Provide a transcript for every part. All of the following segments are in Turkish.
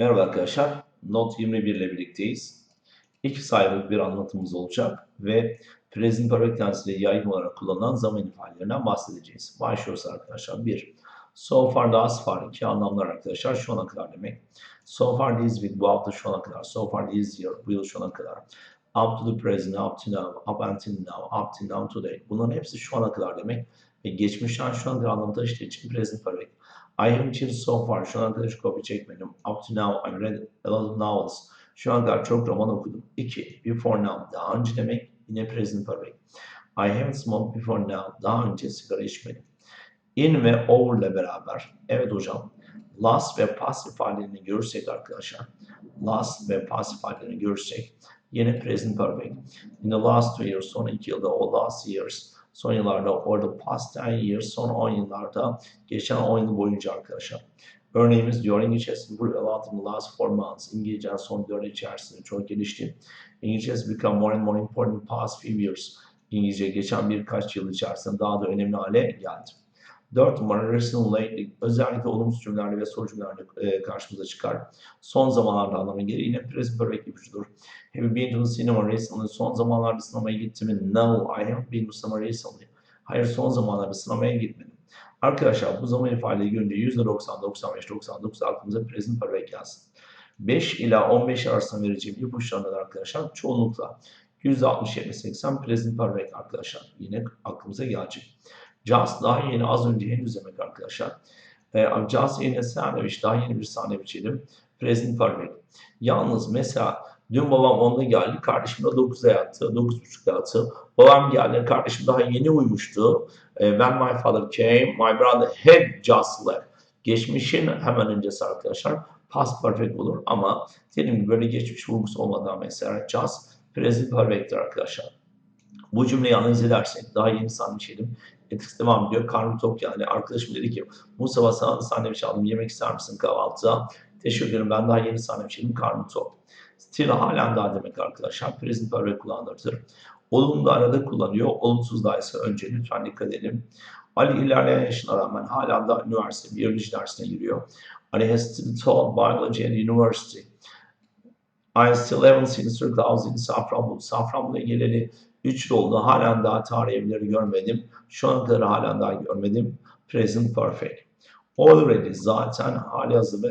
Merhaba arkadaşlar. Not 21 ile birlikteyiz. İki sayfalık bir anlatımımız olacak ve present perfect tense ile yaygın olarak kullanılan zaman ifadelerinden bahsedeceğiz. Başlıyoruz arkadaşlar. 1. So far, thus far. iki anlamlar arkadaşlar. Şu ana kadar demek. So far this week, bu hafta şu ana kadar. So far this year, bu yıl şu ana kadar. Up to the present, up to now, up until now, up to now today. Bunların hepsi şu ana kadar demek. Ve geçmişten şu ana kadar anlamı taşıdığı için present perfect. I have achieved so far. Şu ana kadar kopya çekmedim. Up to now I read a lot of novels. Şu ana kadar çok roman okudum. 2. Before now. Daha önce demek yine present perfect. I haven't smoked before now. Daha önce sigara içmedim. In ve over ile beraber. Evet hocam. Last ve past ifadelerini görürsek arkadaşlar. Last ve past ifadelerini görürsek yine present perfect. In the last two years. Son iki yılda o last years. Son yıllarda or the past 10 years. Son 10 yıllarda geçen 10 yıl boyunca arkadaşlar. Örneğimiz diyor İngilizce has improved a lot in the last 4 months. İngilizce son 4 ay içerisinde çok gelişti. İngilizce has become more and more important past few years. İngilizce geçen birkaç yıl içerisinde daha da önemli hale geldi. 4 numara recent lately özellikle olumsuz cümlelerle ve soru cümlelerle e, karşımıza çıkar. Son zamanlarda anlamına gelir. Yine perfect ipucudur. Have you been to the cinema recently? Son zamanlarda sinemaya gittim mi? No, I haven't been to cinema recently. Hayır son zamanlarda sinemaya gitmedim. Arkadaşlar bu zaman ifadeyi görünce %90, 95, 99 aklımıza present perfect gelsin. 5 ila 15 arasında vereceğim ipuçlarından arkadaşlar çoğunlukla %60, 70, 80 present perfect arkadaşlar. Yine aklımıza gelecek. Just daha yeni az önce henüz demek arkadaşlar. E, just yeni sandwich daha yeni bir sandwich yedim. Present perfect. Yalnız mesela dün babam 10'da geldi. Kardeşim de 9'da yattı. 9.30'da yattı. Babam geldi. Kardeşim daha yeni uyumuştu. E, when my father came, my brother had just left. Geçmişin hemen öncesi arkadaşlar. Past perfect olur ama dediğim gibi böyle geçmiş vurgusu olmadan mesela just present perfect'tir arkadaşlar. Bu cümleyi analiz edersek daha yeni sandviç yedim. Etkisi devam ediyor. Karnım tok yani. Arkadaşım dedi ki Mustafa sana da sandviç aldım. Yemek ister misin kahvaltıda? Teşekkür ederim. Ben daha yeni sandviç yedim. Karnım tok. Still halen daha demek arkadaşlar. Present perfect kullanılır. Olumlu da arada kullanıyor. Olumsuz da ise önce lütfen dikkat edelim. Ali ilerleyen yaşına rağmen hala da üniversite, biyoloji dersine giriyor. Ali has still taught biology at university. I still haven't seen Sir Claus in Safranbolu. Safranbolu'ya geleli 3 yıl oldu. Halen daha tarih evleri görmedim. Şu ana kadar halen daha görmedim. Present perfect. Already zaten hali hazırda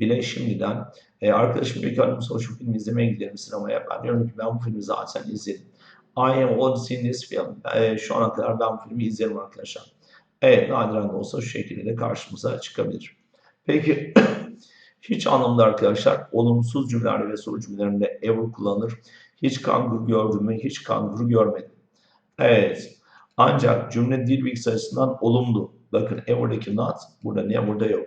bile şimdiden e, arkadaşım diyor ki "Hadi Mustafa şu filmi izlemeye gidelim sinemaya. Ben diyorum ki ben bu filmi zaten izledim. I have already seen this film. E, şu ana kadar ben bu filmi izlerim arkadaşlar. Evet nadiren de olsa şu şekilde de karşımıza çıkabilir. Peki hiç anlamda arkadaşlar olumsuz cümlelerde ve soru cümlelerinde ever kullanılır. Hiç kanguru gördüm mü? Hiç kanguru görmedim. Evet. Ancak cümle dil bilgisi açısından olumlu. Bakın ever'daki not burada never'da yok.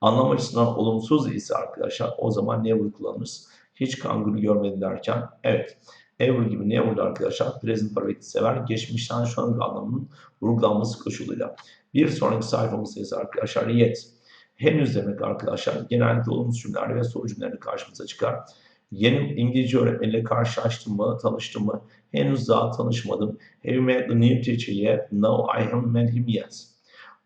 Anlam açısından olumsuz ise arkadaşlar o zaman never kullanırız. Hiç kanguru görmedim derken evet. Ever gibi never'da arkadaşlar present perfect'i sever. Geçmişten şu anki anlamının vurgulanması koşuluyla. Bir sonraki sayfamız ise arkadaşlar yet. Henüz demek arkadaşlar genellikle olumsuz cümleler ve soru cümleleri karşımıza çıkar. Yeni İngilizce öğretmeniyle karşılaştım mı, tanıştım mı? Henüz daha tanışmadım. Have you met the new teacher yet? No, I haven't met him yet.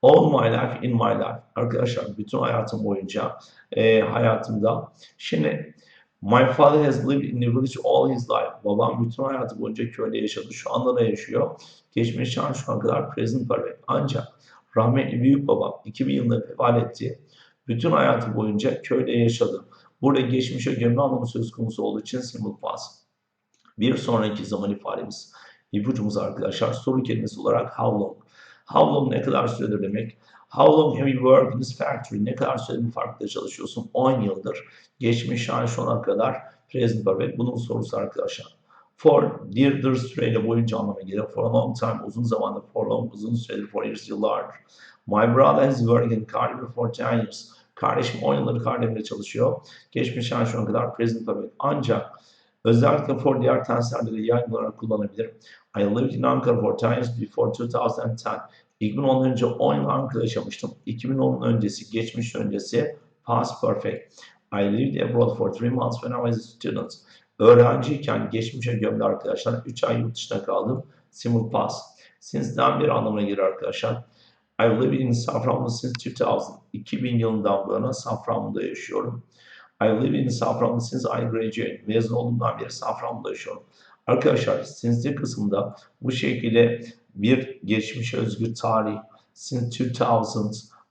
All my life in my life. Arkadaşlar bütün hayatım boyunca e, hayatımda. Şimdi my father has lived in the village all his life. Babam bütün hayatı boyunca köyde yaşadı. Şu anda da yaşıyor. Geçmişten şu ana kadar present perfect. Ancak rahmetli büyük babam 2000 yılında vefat etti. Bütün hayatı boyunca köyde yaşadı. Burada geçmişe gömme anlamı söz konusu olduğu için simple past. Bir sonraki zaman ifademiz, ipucumuz arkadaşlar soru kelimesi olarak how long. How long ne kadar süredir demek? How long have you worked in this factory? Ne kadar süredir bu fabrikada çalışıyorsun? 10 yıldır. Geçmiş an şu ana kadar present perfect. Bunun sorusu arkadaşlar. For, dear'dır süreyle boyunca anlamına gelir. For a long time, uzun zamandır. For long, uzun süredir. For years, yıllardır. My brother has worked in Cardiff for 10 years. Kardeşim 10 yıldır Cardiff'de çalışıyor. Geçmiş an şu ana kadar present perfect. Ancak özellikle for diğer tenslerde de yaygın olarak kullanabilir. I lived in Ankara for 10 years before 2010. 2010 önce 10 yıl Ankara'da yaşamıştım. 2010'un öncesi, geçmiş öncesi past perfect. I lived abroad for 3 months when I was a student. Öğrenciyken geçmişe gömdü arkadaşlar. 3 ay yurt dışında kaldım. Simple past. Since'den bir anlamına gelir arkadaşlar. I live in Safranbolu since 2000. 2000 yılından bu yana Safranbolu'da yaşıyorum. I live in Safranbolu since I graduated. Mezun olduğumdan beri Safranbolu'da yaşıyorum. Arkadaşlar since kısmında bu şekilde bir geçmişe özgü tarih, since 2000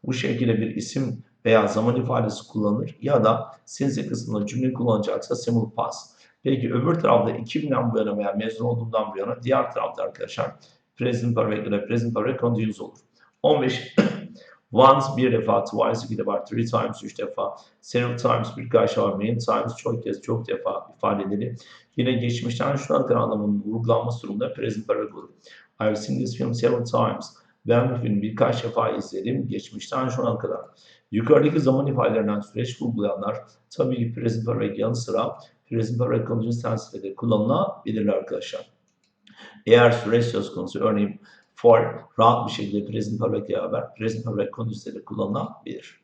bu şekilde bir isim veya zaman ifadesi kullanır ya da since kısmında cümle kullanacaksa simple past. Peki öbür tarafta 2000'den bu yana veya mezun olduğumdan bu yana diğer tarafta arkadaşlar present perfect ile present perfect continuous olur. 15 Once bir defa, twice iki defa, three times üç defa, several times birkaç defa, many times çok kez, çok defa ifadeleri yine geçmişten şu ana kadar anlamının vurgulanması durumunda present perfect olur. I've seen this film several times. Ben bu filmi birkaç defa izledim geçmişten şu ana kadar. Yukarıdaki zaman ifadelerinden süreç vurgulayanlar tabii ki present perfect yanı sıra present perfect continuous tense'de de kullanılabilirler arkadaşlar. Eğer süreç söz konusu örneğin for rahat bir şekilde present perfect ile beraber present perfect de kullanılabilir.